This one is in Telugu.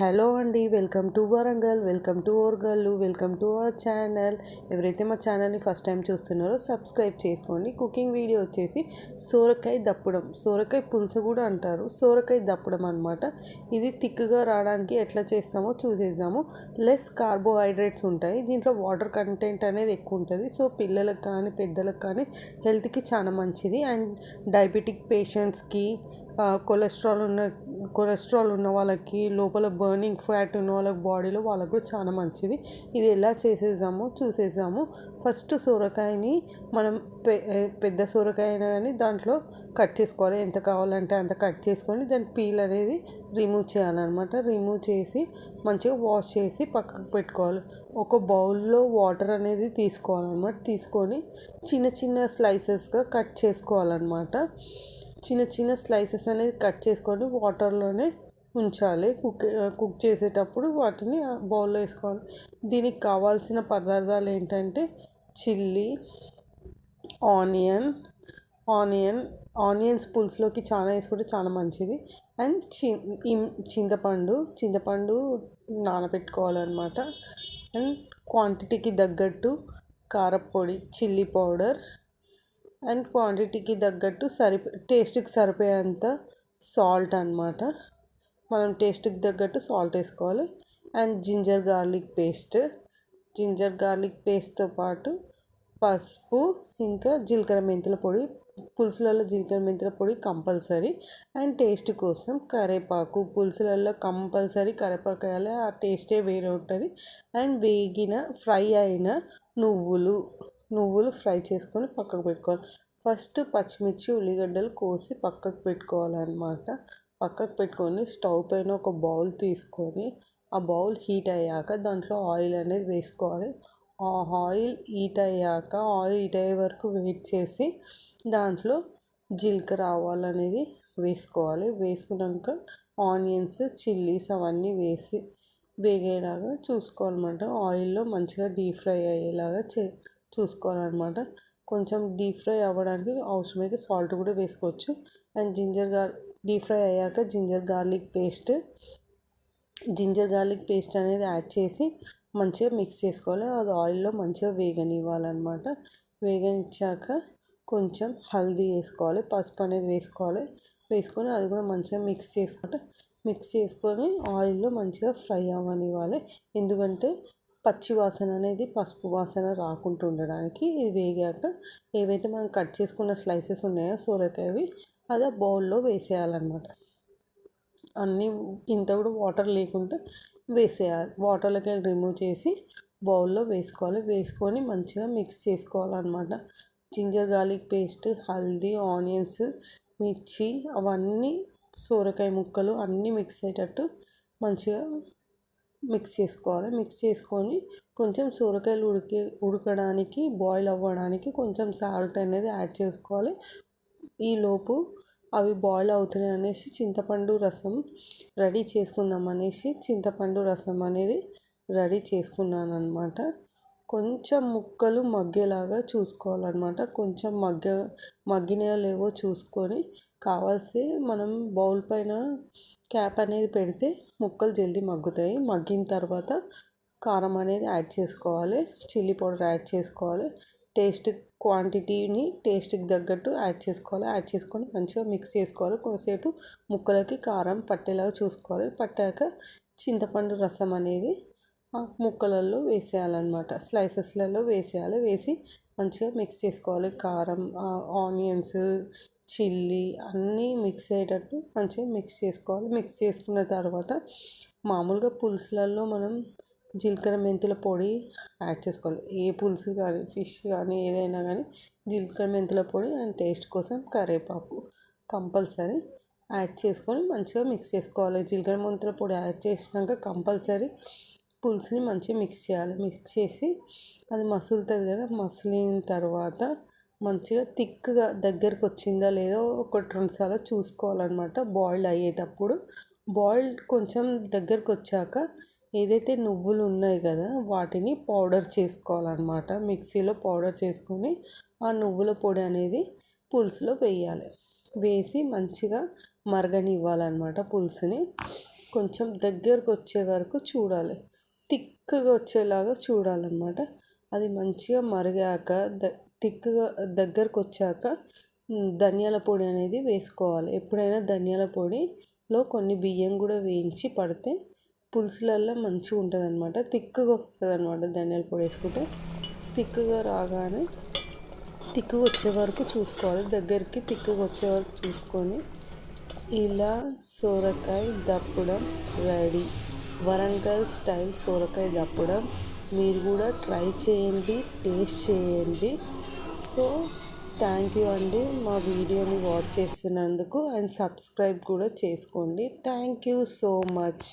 హలో అండి welcome to Warangal welcome to Orugallu welcome to our channel. ఎవరైతే మా ఛానల్ని ఫస్ట్ టైం చూస్తున్నారో సబ్స్క్రైబ్ చేసుకోండి. కుకింగ్ వీడియో వచ్చేసి సోరకాయ దప్పడం. సోరకాయ పులుసు కూడా అంటారు. సోరకాయ దప్పడం అనమాట ఇది థిక్గా రావడానికి ఎట్లా చేస్తామో చూసేద్దాము. లెస్ కార్బోహైడ్రేట్స్ ఉంటాయి. దీంట్లో వాటర్ కంటెంట్ అనేది ఎక్కువ ఉంటుంది. సో పిల్లలకు కానీ పెద్దలకు కానీ హెల్త్కి చాలా మంచిది. అండ్ డయాబెటిక్ పేషెంట్స్కి కొలెస్ట్రాల్ ఉన్న కొలెస్ట్రాల్ ఉన్న వాళ్ళకి లోపల బర్నింగ్ ఫ్యాట్ ఉన్న వాళ్ళకి బాడీలో వాళ్ళకు కూడా చాలా మంచిది. ఇది ఎలా చేసేద్దామో చూసేద్దాము. ఫస్ట్ సొరకాయని మనం పె పెద్ద సొరకాయ అయినా కానీ దాంట్లో కట్ చేసుకోవాలి. ఎంత కావాలంటే అంత కట్ చేసుకొని దాని పీల్ అనేది రిమూవ్ చేయాలన్నమాట. రిమూవ్ చేసి మంచిగా వాష్ చేసి పక్కకు పెట్టుకోవాలి. ఒక బౌల్లో వాటర్ అనేది తీసుకోవాలన్నమాట. తీసుకొని చిన్న చిన్న స్లైసెస్గా కట్ చేసుకోవాలన్నమాట. చిన్న చిన్న స్లైసెస్ అనేది కట్ చేసుకొని వాటర్లోనే ఉంచాలి. కుక్ కుక్ చేసేటప్పుడు వాటిని బౌల్లో వేసుకోవాలి. దీనికి కావాల్సిన పదార్థాలు ఏంటంటే చిల్లీ ఆనియన్ ఆనియన్ ఆనియన్స్ పులుసులోకి చాలా వేసుకుంటే చాలా మంచిది. అండ్ చి చింతపండు చింతపండు నానబెట్టుకోవాలన్నమాట. అండ్ క్వాంటిటీకి తగ్గట్టు కారపొడి చిల్లీ పౌడర్ అండ్ క్వాంటిటీకి తగ్గట్టు సరిపో టేస్ట్కి సరిపోయేంత సాల్ట్ అన్నమాట. మనం టేస్ట్కి తగ్గట్టు సాల్ట్ వేసుకోవాలి. And ginger garlic paste. Ginger garlic పేస్ట్తో పాటు పసుపు ఇంకా జీలకర్ర మెంతుల పొడి పులుసులలో జీలకర్ర మెంతుల పొడి కంపల్సరీ. అండ్ టేస్ట్ కోసం కరివేపాకు పులుసులలో కంపల్సరీ కరేపాకు వేయాలి. ఆ టేస్టే వేరే ఉంటుంది. అండ్ వేగిన ఫ్రై అయిన నువ్వులు నువ్వులు ఫ్రై చేసుకొని పక్కకు పెట్టుకోవాలి. ఫస్ట్ పచ్చిమిర్చి ఉల్లిగడ్డలు కోసి పక్కకు పెట్టుకోవాలన్నమాట. పక్కకు పెట్టుకొని స్టవ్ పైన ఒక బౌల్ తీసుకొని ఆ బౌల్ హీట్ అయ్యాక దాంట్లో ఆయిల్ అనేది వేసుకోవాలి. ఆ ఆయిల్ హీట్ అయ్యాక ఆయిల్ హీట్ అయ్యే వరకు వెయిట్ చేసి దాంట్లో జీలకర్ర ఆవాలు అనేది వేసుకోవాలి. వేసుకున్నాక ఆనియన్స్ చిల్లీస్ అవన్నీ వేసి వేగేలాగా చూసుకోవాలన్నమాట. ఆయిల్లో మంచిగా డీప్ ఫ్రై అయ్యేలాగా చే చూసుకోవాలన్నమాట. కొంచెం డీప్ ఫ్రై అవ్వడానికి అవసరమైతే సాల్ట్ కూడా వేసుకోవచ్చు. అండ్ జింజర్ గార్ డీప్ ఫ్రై అయ్యాక ginger garlic paste ginger garlic paste అనేది యాడ్ చేసి మంచిగా మిక్స్ చేసుకోవాలి. అది ఆయిల్లో మంచిగా వేగనివ్వాలన్నమాట. వేగనిచ్చాక కొంచెం హల్దీ వేసుకోవాలి. పసుపు అనేది వేసుకోవాలి. వేసుకొని అది కూడా మంచిగా మిక్స్ చేసుకుంటే మిక్స్ చేసుకొని ఆయిల్లో మంచిగా ఫ్రై అవ్వనివ్వాలి. ఎందుకంటే పచ్చి వాసన అనేది పసుపు వాసన రాకుండా ఉండడానికి ఇది వేగాక ఏవైతే మనం కట్ చేసుకున్న స్లైసెస్ ఉన్నాయో సోరకాయవి అది ఆ బౌల్లో వేసేయాలన్నమాట. అన్నీ ఇంత కూడా వాటర్ లేకుండా వేసేయాలి. వాటర్లోకి రిమూవ్ చేసి బౌల్లో వేసుకోవాలి. వేసుకొని మంచిగా మిక్స్ చేసుకోవాలన్నమాట. Ginger garlic paste haldi onions మిర్చి అవన్నీ సోరకాయ ముక్కలు అన్నీ మిక్స్ అయ్యేటట్టు మంచిగా మిక్స్ చేసుకోవాలి. మిక్స్ చేసుకొని కొంచెం సొరకాయలు ఉడికి ఉడకడానికి బాయిల్ అవ్వడానికి కొంచెం సాల్ట్ అనేది యాడ్ చేసుకోవాలి. ఈలోపు అవి బాయిల్ అవుతున్నాయి అనేసి చింతపండు రసం రెడీ చేసుకుందాం అనేసి చింతపండు రసం అనేది రెడీ చేసుకున్నాను అనమాట కొంచెం ముక్కలు మగ్గేలాగా చూసుకోవాలన్నమాట. కొంచెం మగ్గ మగ్గినాయో లేవో చూసుకొని కావాల్సి మనం బౌల్ పైన క్యాప్ అనేది పెడితే ముక్కలు జల్దీ మగ్గుతాయి. మగ్గిన తర్వాత కారం అనేది యాడ్ చేసుకోవాలి. చిల్లీ పౌడర్ యాడ్ చేసుకోవాలి. టేస్ట్ క్వాంటిటీని టేస్ట్కి తగ్గట్టు యాడ్ చేసుకోవాలి. యాడ్ చేసుకొని మంచిగా మిక్స్ చేసుకోవాలి. కొంతసేపు ముక్కలకి కారం పట్టేలాగా చూసుకోవాలి. పట్టాక చింతపండు రసం అనేది ముక్కలలో వేసేయాలన్నమాట. స్లైసెస్లలో వేసేయాలి. వేసి మంచిగా మిక్స్ చేసుకోవాలి. కారం ఆనియన్స్ చిల్లీ అన్నీ మిక్స్ అయ్యేటట్టు మంచిగా మిక్స్ చేసుకోవాలి. మిక్స్ చేసుకున్న తర్వాత మామూలుగా పులుసులలో మనం జీలకర్ర మెంతుల పొడి యాడ్ చేసుకోవాలి. ఏ పులుసు కానీ ఫిష్ కానీ ఏదైనా కానీ జీలకర్ర మెంతుల పొడి అండ్ టేస్ట్ కోసం కరివేపాకు కంపల్సరీ యాడ్ చేసుకొని మంచిగా మిక్స్ చేసుకోవాలి. జీలకర్ర మెంతుల పొడి యాడ్ చేసినాక కంపల్సరీ పులుసుని మంచిగా మిక్స్ చేయాలి. మిక్స్ చేసి అది మసులుతుంది కదా మసిలిన తర్వాత మంచిగా థిక్గా దగ్గరకు వచ్చిందా లేదో ఒకటి రెండు సార్లు చూసుకోవాలన్నమాట. బాయిల్ అయ్యేటప్పుడు. బాయిల్డ్ కొంచెం దగ్గరకు వచ్చాక ఏదైతే నువ్వులు ఉన్నాయి కదా వాటిని పౌడర్ చేసుకోవాలన్నమాట. మిక్సీలో పౌడర్ చేసుకొని ఆ నువ్వుల పొడి అనేది పులుసులో వేయాలి. వేసి మంచిగా మరగనివ్వాలన్నమాట పులుసుని. కొంచెం దగ్గరకు వచ్చే వరకు చూడాలి. థిక్గా వచ్చేలాగా చూడాలన్నమాట. అది మంచిగా మరిగాక ద థిక్గా దగ్గరకు వచ్చాక ధనియాల పొడి అనేది వేసుకోవాలి. ఎప్పుడైనా ధనియాల పొడిలో కొన్ని బియ్యం కూడా వేయించి పడితే పులుసులల్లో మంచిగా ఉంటుంది అనమాట థిక్గా వస్తుంది అనమాట ధనియాల పొడి వేసుకుంటే. థిక్గా రాగానే థిక్గా వచ్చే వరకు చూసుకోవాలి. దగ్గరికి థిక్గా వచ్చే వరకు చూసుకొని ఇలా సోరకాయ దప్పడం రెడీ. వరంగల్ స్టైల్ సోరకాయ దప్పడం. మీరు కూడా ట్రై చేయండి టేస్ట్ చేయండి. సో థ్యాంక్ యూ అండి మా వీడియోని వాచ్ చేస్తున్నందుకు. అండ్ సబ్స్క్రైబ్ కూడా చేసుకోండి. Thank you so much.